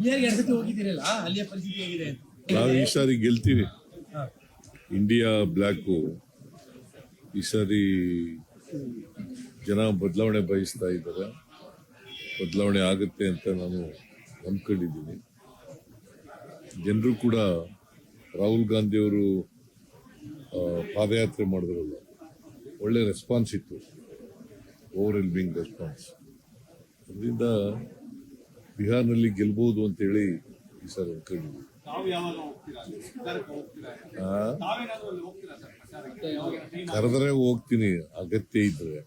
ಬಿಹಾರ್ಗೆ ಎರಡು ಸತಿ ಹೋಗಿದ್ದೀರಲ್ಲ ಅಲ್ಲಿಯ ಪರಿಸ್ಥಿತಿ ಹೇಗಿದೆ ಅಂತ. ನಾವು ಈ ಸಾರಿ ಗೆಲ್ತೀವಿ. ಇಂಡಿಯಾ ಬ್ಲ್ಯಾಕು ಈ ಸಾರಿ ಜನ ಬದಲಾವಣೆ ಬಯಸ್ತಾ ಇದ್ದಾರೆ. ಬದಲಾವಣೆ ಆಗುತ್ತೆ ಅಂತ ನಾನು ನಂಬ್ಕೊಂಡಿದ್ದೀನಿ ಜನರು ಕೂಡ ರಾಹುಲ್ ಗಾಂಧಿಯವರು ಪಾದಯಾತ್ರೆ ಮಾಡಿದ್ರಲ್ಲ ಒಳ್ಳೆ ರೆಸ್ಪಾನ್ಸ್ ಇತ್ತು. ಓವರ್ ಎಲ್ಬಿಂಗ್ ರೆಸ್ಪಾನ್ಸ್ ಅದರಿಂದ ಬಿಹಾರ್ನಲ್ಲಿ ಗೆಲ್ಬಹುದು ಅಂತೇಳಿ ಈ ಸಾರಿ? ಯಾವಾಗ? ಕರೆದ್ರೆ ಹೋಗ್ತೀನಿ ಅಗತ್ಯ ಇದ್ರೆ.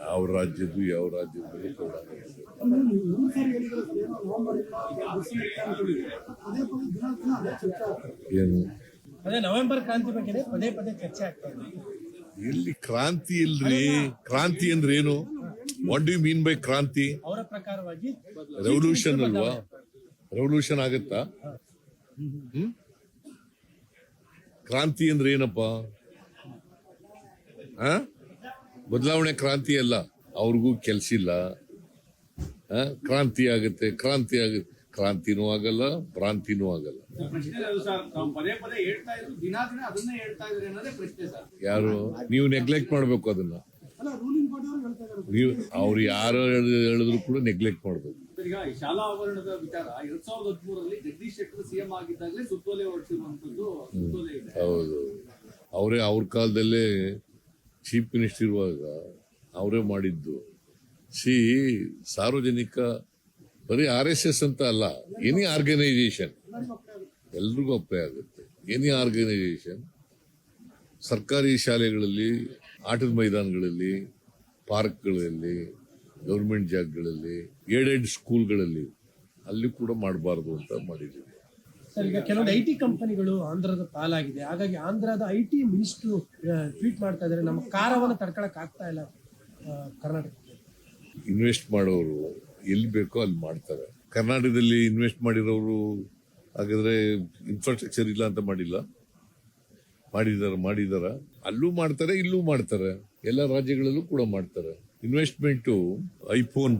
ಯಾವ ರಾಜ್ಯದ್ದು ಯಾವ ರಾಜ್ಯದ್ದು ಕೂಡ ಏನು? ಅದೇ ನವೆಂಬರ್ ಕ್ರಾಂತಿ ಬಗ್ಗೆ ಪದೇ ಪದೇ ಚರ್ಚೆ ಆಗ್ತಾ ಇದೆ. ಎಲ್ಲಿ ಕ್ರಾಂತಿ ಇಲ್ರಿ? ಕ್ರಾಂತಿ ಅಂದ್ರೆ ಏನು? ವಾಟ್ ಡು ಮೀನ್ ಬೈ ಕ್ರಾಂತಿ? ಅವರ ಪ್ರಕಾರವಾಗಿ ರೆವಲ್ಯೂಷನ್ ಅಲ್ವಾ? ರೆವಲ್ಯೂಷನ್ ಆಗತ್ತಾ? ಕ್ರಾಂತಿ ಅಂದ್ರೆ ಏನಪ್ಪ? ಆ? ಬದಲಾವಣೆ ಕ್ರಾಂತಿ ಅಲ್ಲ. ಅವ್ರಿಗೂ ಕೆಲ್ಸಿಲ್ಲ ಕ್ರಾಂತಿ ಆಗುತ್ತೆ ಕ್ರಾಂತಿ ಆಗುತ್ತೆ. ಕ್ರಾಂತಿನೂ ಆಗಲ್ಲ ಭ್ರಾಂತಿನೂ ಆಗಲ್ಲ. ಸರ್ ಪದೇ ಪದೇ ಹೇಳ್ತಾ ಇದ್ರು ದಿನ ದಿನ ಹೇಳ್ತಾ ಇದ್ರಿ ಅನ್ನೋದೇ ಪ್ರಶ್ನೆ ಸರ್. ಯಾರು? ನೀವು ನೆಗ್ಲೆಕ್ಟ್ ಮಾಡ್ಬೇಕು ಅದನ್ನ. ನೀವು ಅವ್ರು ಯಾರು ಹೇಳಿದ್ರು ಕೂಡ ನೆಗ್ಲೆಕ್ಟ್ ಮಾಡ್ಬೇಕು. ಈಗ ಈ ಶಾಲಾ ಆವರಣದ ವಿಚಾರ ಎರಡ್ ಸಾವಿರದ ಹದಿಮೂರರಲ್ಲಿ ಜಗದೀಶ್ ಶೆಟ್ಟರ್ ಸಿಎಂ ಆಗಿದ್ದಾಗಲೇ ಸುತ್ತೋಲೆ ಹೊರಡಿಸಿರುವಂತದ್ದು ಸುತ್ತೋಲೆ ಇದೆ. ಹೌದು. ಅವರೇ ಅವ್ರ ಕಾಲದಲ್ಲೇ ಚೀಫ್ ಮಿನಿಸ್ಟರ್ ಇರುವಾಗ ಅವರೇ ಮಾಡಿದ್ದು. ಸಿ ಸಾರ್ವಜನಿಕ ಬರೀ ಆರ್ ಎಸ್ ಎಸ್ ಅಂತ ಅಲ್ಲ ಎನಿ ಆರ್ಗನೈಸೇಷನ್ ಎಲ್ರಿಗೂ ಅಪ್ಲೈ ಆಗುತ್ತೆ. ಎನಿ ಆರ್ಗನೈಸೇಷನ್ ಸರ್ಕಾರಿ ಶಾಲೆಗಳಲ್ಲಿ ಆಟದ ಮೈದಾನಗಳಲ್ಲಿ ಪಾರ್ಕ್ಗಳಲ್ಲಿ ಗೌರ್ಮೆಂಟ್ ಜಾಗಗಳಲ್ಲಿ ಏಡೆಡ್ ಸ್ಕೂಲ್ಗಳಲ್ಲಿ ಅಲ್ಲಿ ಕೂಡ ಮಾಡಬಾರದು ಅಂತ ಮಾಡಿದ್ದೀವಿ. ಸರ್ ಈಗ ಕೆಲವೊಂದು ಐ ಟಿ ಕಂಪನಿಗಳು ಆಂಧ್ರದ ಪಾಲಾಗಿದೆ. ಹಾಗಾಗಿ ಆಂಧ್ರದ ಐ ಟಿ ಮಿನಿಸ್ಟ್ರು ಟ್ವೀಟ್ ಮಾಡ್ತಾ ಇದ್ದಾರೆ. ನಮ್ಮ ಕಾರವನ್ನು ತಡ್ಕೊಳಕ್ ಆಗ್ತಾ ಇಲ್ಲ ಕರ್ನಾಟಕ ಇನ್ವೆಸ್ಟ್ ಮಾಡೋರು ಎಲ್ಲಿ ಬೇಕೋ ಅಲ್ಲಿ ಮಾಡ್ತಾರೆ. ಕರ್ನಾಟಕದಲ್ಲಿ ಇನ್ವೆಸ್ಟ್ ಮಾಡಿರೋರು ಹಾಗಾದ್ರೆ ಇನ್ಫ್ರಾಸ್ಟ್ರಕ್ಚರ್ ಇಲ್ಲ ಅಂತ ಮಾಡಿಲ್ಲ. ಮಾಡಿದಾರ ಮಾಡಿದಾರ. ಅಲ್ಲೂ ಮಾಡ್ತಾರೆ ಇಲ್ಲೂ ಮಾಡ್ತಾರೆ. ಎಲ್ಲ ರಾಜ್ಯಗಳಲ್ಲೂ ಕೂಡ ಮಾಡ್ತಾರೆ. ಇನ್ವೆಸ್ಟ್ಮೆಂಟ್ ಐಫೋನ್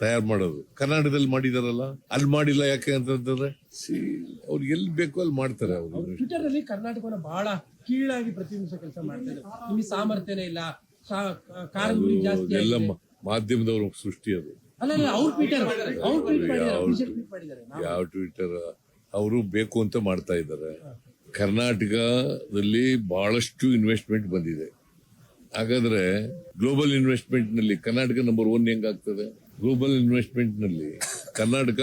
ತಯಾರು ಮಾಡೋದು. ಕರ್ನಾಟಕದಲ್ಲಿ ಮಾಡಿದಾರಲ್ಲ ಅಲ್ಲಿ ಮಾಡಿಲ್ಲ ಯಾಕೆ ಅಂತಂದ್ರೆ ಅವ್ರು ಎಲ್ಲಿ ಬೇಕೋ ಅಲ್ಲಿ ಮಾಡ್ತಾರೆ ಅವರು ಟ್ವಿಟರ್ ಅಲ್ಲಿ ಕರ್ನಾಟಕವನ್ನ ಬಹಳ ಕೀಳಾಗಿ ಪ್ರತಿಬಿಂಬಿಸೋ ಕೆಲಸ ಮಾಡ್ತಾರೆ. ನಿಮಗೆ ಸಾಮರ್ಥ್ಯನೇ ಇಲ್ಲ. ಜಾಸ್ತಿ ಮಾಧ್ಯಮದವ್ರ ಸೃಷ್ಟಿ ಅದು. ಯಾವ ಟ್ವಿಟರ್ ಅವರು ಬೇಕು ಅಂತ ಮಾಡ್ತಾ ಇದ್ದಾರೆ. ಕರ್ನಾಟಕದಲ್ಲಿ ಬಹಳಷ್ಟು ಇನ್ವೆಸ್ಟ್ಮೆಂಟ್ ಬಂದಿದೆ. ಹಾಗಾದ್ರೆ ಗ್ಲೋಬಲ್ ಇನ್ವೆಸ್ಟ್ಮೆಂಟ್ನಲ್ಲಿ ಕರ್ನಾಟಕ ನಂಬರ್ ಒನ್ ಹೆಂಗಾಗ್ತದೆ global ಇನ್ವೆಸ್ಟ್ಮೆಂಟ್ನಲ್ಲಿ Karnataka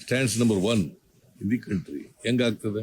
stands number one in the country ಹೆಂಗಾಗ್ತದೆ